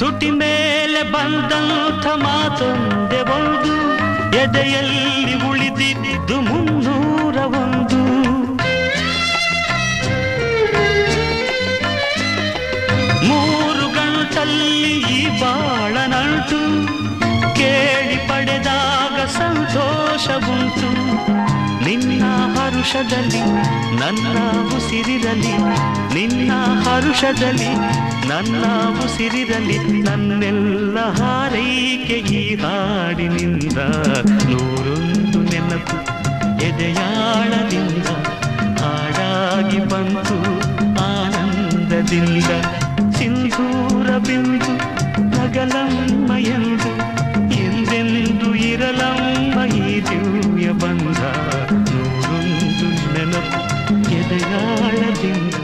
ತುಟಿ ಮೇಲೆ ಬಂದಂಥ ಮಾತೊಂದೆ ಒಂದು ಎದೆಯಲ್ಲಿ ಉಳಿದಿದ್ದು ಮುನ್ನೂರ ಒಂದು. ಮೂರು ಗಂಟಲ್ಲಿ ಈ ಬಾಳ ನಂಟು, ಕೇಳಿ ಪಡೆದಾಗ ಸಂತೋಷವುಂಟು ನಿನ್ನ ಹರುಷದಲ್ಲಿ ನನ್ನ ಉಸಿರಿರಲಿ, ನಿನ್ನ ಹರುಷದಲ್ಲಿ ನನ್ನಾವು ಸಿರಿದಲ್ಲಿ ನನ್ನೆಲ್ಲ ಹಾರೈಕೆ ಈ ಹಾಡಿನಿಂದ ನೂರೊಂದು ನೆನಪು ಎದೆಯಾಳದಿಂದ ಹಾಡಾಗಿ ಬಂತು ಆನಂದದಿಂದ ಸಿಂಧೂರ ಬಿಂದು ನಗಲಮ್ಮ ಎಂದು ಎಂದೆಂದು ಇರಲಮ್ಮ ಈ ದಿವ್ಯ ಬಂದ ನೂರೊಂದು ನೆನಪು ಎದೆಯಾಳದಿಂದ